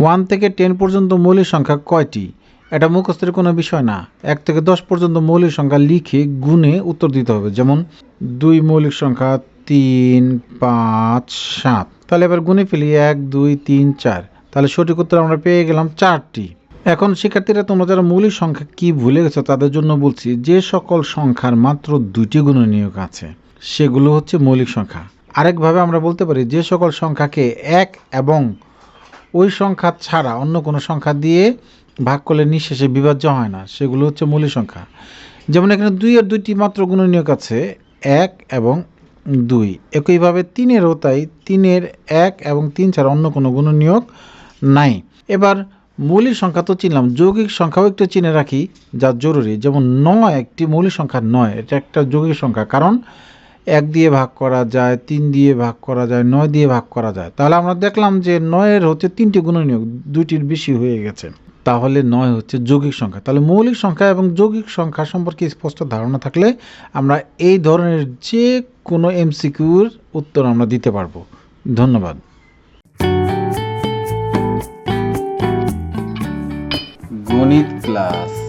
One থেকে ten পর্যন্ত মৌলিক সংখ্যা কয়টি? এটা মুখস্থের কোনো বিষয় না। এক থেকে দশ পর্যন্ত মৌলিক সংখ্যা লিখে গুণে উত্তর দিতে হবে। যেমন, দুই মৌলিক সংখ্যা তিন, পাঁচ, সাত। তাহলে এবার গুণে ফেলি এক, দুই, তিন, চার। তাহলে সঠিক উত্তর আমরা পেয়ে গেলাম চারটি। এখন শিক্ষার্থীরা, তোমরা যারা মৌলিক সংখ্যা কি ভুলে গেছো, তাদের জন্য বলছি, যে সকল সংখ্যার মাত্র দুইটি গুণনীয়ক আছে, সেগুলো হচ্ছে মৌলিক সংখ্যা। আরেকভাবে আমরা বলতে পারি, যে সকল সংখ্যাকে এক এবং ওই সংখ্যা ছাড়া অন্য কোনো সংখ্যা দিয়ে ভাগ করলে নিঃশেষে বিভাজ্য হয় না। সেগুলো হচ্ছে মৌলিক সংখ্যা। যেমন এখানে দুই আর দুইটি মাত্র গুণনীয়ক আছে, এক এবং দুই। একইভাবে তিনেরও তাই তিনের এক এবং তিন ছাড়া অন্য কোনো গুণনীয়ক নাই। এবার মৌলিক সংখ্যা তো চিনলাম, যৌগিক সংখ্যাও একটু চিনে রাখি যা জরুরি। যেমন নয় একটি মৌলিক সংখ্যা নয়, এটা একটা যৌগিক সংখ্যা। কারণ এক দিয়ে ভাগ করা যায়, তিন দিয়ে ভাগ করা যায়, নয় দিয়ে ভাগ করা যায়। তাহলে আমরা দেখলাম যে নয়ের হচ্ছে তিনটি গুণনীয়ক, দুইটির বেশি হয়ে গেছে। তাহলে নয় হচ্ছে যৌগিক সংখ্যা। তাহলে মৌলিক সংখ্যা এবং যৌগিক সংখ্যা সম্পর্কে স্পষ্ট ধারণা থাকলে আমরা এই ধরনের যে কোনো এমসিকিউর উত্তর আমরা দিতে পারব। ধন্যবাদ। গণিত ক্লাস।